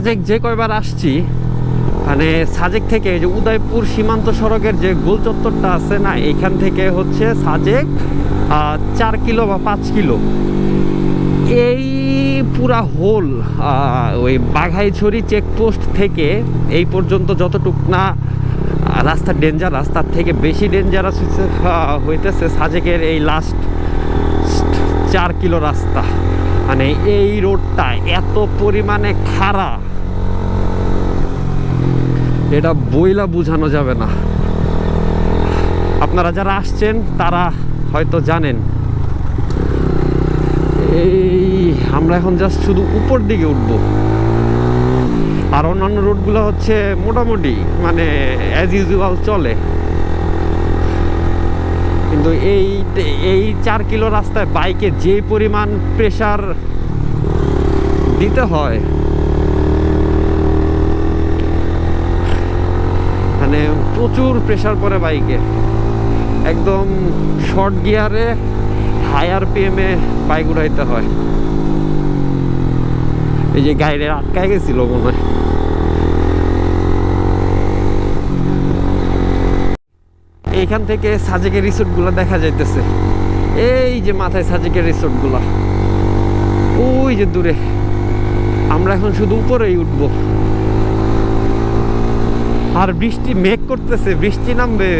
সাজেক যে কয়বার আসছি মানে সাজেক থেকে যে উদয়পুর সীমান্ত সড়কের যে গোল চত্বরটা আছে না এখান থেকে হচ্ছে সাজেক চার কিলো বা পাঁচ কিলো। এই পুরা হোল ওই বাঘাইছড়ি চেকপোস্ট থেকে এই পর্যন্ত যতটুক না রাস্তা ডেঞ্জার রাস্তার থেকে বেশি ডেঞ্জারাস হইতেছে সাজেকের এই লাস্ট চার কিলো রাস্তা। মানে এই রোডটা এত পরিমাণে খারাপ এটা বইলা বোঝানো যাবে না। আপনারা যারা আসছেন, তারা হয়তো জানেন। এই, আমরা এখন জাস্ট শুধু উপর দিকে উঠবো। আর অন্যান্য রোডগুলো হচ্ছে মোটামুটি মানে অ্যাজ ইউজুয়াল চলে। কিন্তু এই এই চার কিলো রাস্তায় বাইকে যে পরিমাণ প্রেশার দিতে হয় মানে প্রচুর প্রেশার পড়ে বাইকে একদম শর্ট গিয়ারে হায়ার পিএমে বাইক উড়াইতে হয়। এই যে গাড়ি আটকায় গেছিল মনে হয়। এইখান থেকে সাজেকের রিসোর্টগুলো দেখা যাইতেছে। এই যে মাথায় সাজেকের রিসোর্টগুলো ওই যে দূরে। আমরা এখন শুধু উপরেই উঠবো। আর বৃষ্টি মেঘ করতেছে, বৃষ্টি নামবে।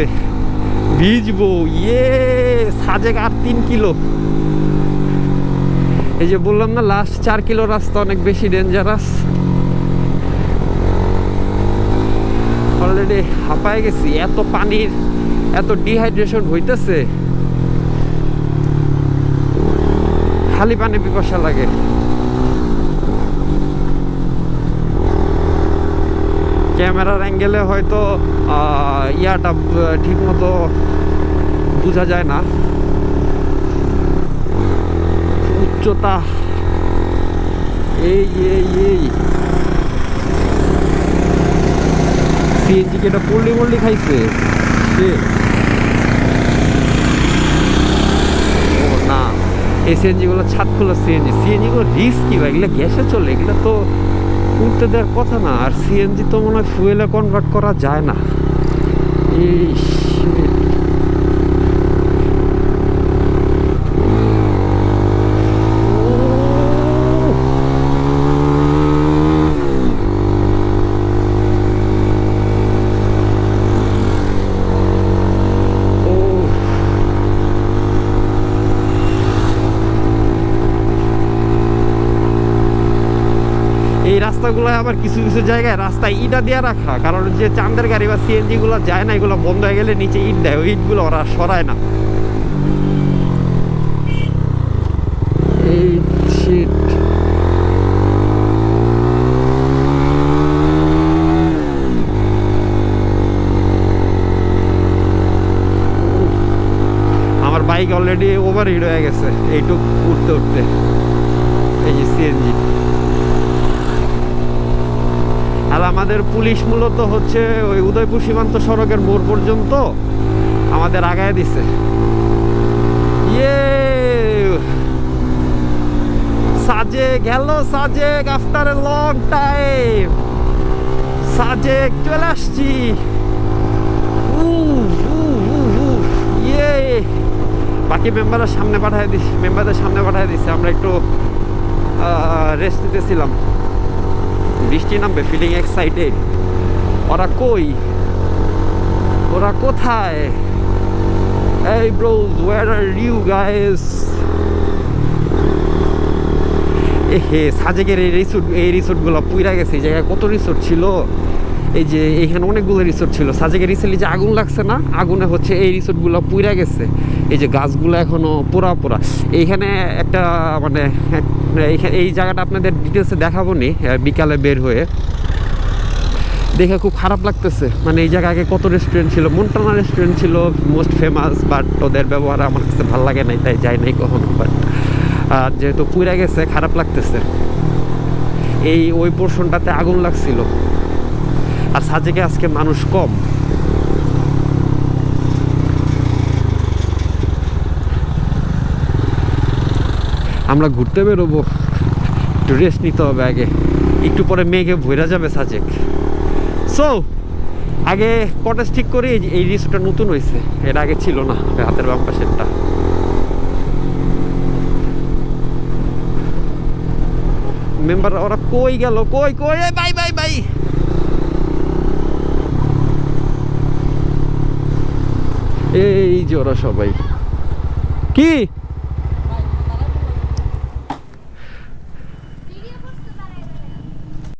ভিজবো ইয়ে সাজেক আর তিন কিলো। এই যে বললাম না লাস্ট চার কিলো রাস্তা অনেক বেশি ডেঞ্জারাস অলরেডি হাঁপায় গেছি, এত পানির, এত ডিহাইড্রেশন হইতেছে। খালি পানি পিপাসা লাগে। ক্যামেরার অ্যাঙ্গেলে হয়তো ইয়াটা ঠিক মতো বোঝা যায় না। উচ্চতা, এই এই এই। সিএনজি কি এটা পল্লি খাইছে? সে। ও না ছাদ খোলা সিএনজি। সিএনজি গুলো রিস্কি ভাই, এগুলো গ্যাসে চলে, এগুলো তো উঠতে দেওয়ার কথা না, আর সিএনজি তো মনে হয় ফুয়েলে কনভার্ট করা যায় না। এই রাস্তাগুলো আবার কিছু কিছু জায়গায় রাস্তায় ইটা দিয়ে রাখা। কারণ যে চান্দের গাড়ি বা সিএনজি গুলো যায় না এগুলো বন্ধ হয়ে গেলে নিচে ইট দেয় ওই ইটগুলো ওরা সরায় না। এই. আমার বাইক অলরেডি ওভার হিট হয়ে গেছে এইটুক উঠতে উঠতে। এই যে সিএনজি আর আমাদের পুলিশ মূলত হচ্ছে ওই উদয়পুর সীমান্ত সড়কের মোড় পর্যন্ত আমাদের আগায় দিছে। Yay! Sajek, hello Sajek after a long time. Sajek, চলে আসছি। ইয়ে! বাকি মেম্বারের সামনে পাঠিয়ে দিস মেম্বারদের সামনে পাঠিয়ে দিচ্ছে আমরা একটু রেস্ট নিতেছিলাম বৃষ্টি নামবে ফিলিং এক্সাইটেড ওরা কই? ওরা কোথায়? এই ইউ গাইস হে সাজেকের এই রিসোর্ট এই রিসোর্টগুলো পুইরা গেছে, এই জায়গায় কত রিসোর্ট ছিল? এই যে এখানে অনেকগুলো রিসোর্ট ছিল। সাজেকের রিসেন্টলি যে আগুন লাগছে না, আগুনে হচ্ছে এই রিসোর্টগুলো পুইরা গেছে। এই যে গাছগুলো এখনও পোড়া পোড়া। এইখানে একটা মানে এই জায়গাটা আপনাদের ডিটেলসে দেখাবো নি বিকালে বের হয়ে। দেখে খুব খারাপ লাগতেছে। মানে এই জায়গায় আগে কত রেস্টুরেন্ট ছিল? মন্টানা রেস্টুরেন্ট ছিল মোস্ট ফেমাস বাট ওদের ব্যবহার আমার কাছে ভালো লাগে নাই, তাই যাই নাই কখনো বাট আর যেহেতু পুড়ে গেছে, খারাপ লাগতেছে। এই ওই পোর্শনটাতে আগুন লাগছিল। আর সাজেকে আজকে মানুষ কম। আমরা ঘুরতে বেরোবো। একটু রেস্ট নিতে হবে আগে। একটু পরে মেঘে ভইরা যাবে সাজেক সো আগে কটেজ ঠিক করি, এই রিসোর্টটা নতুন হয়েছে। এটা আগে ছিল না হাতের বাম পাশেরটা। মেম্বার ওরা কই গেল? কই কই? Bye bye bye! এই যে ওরা সবাই। কি?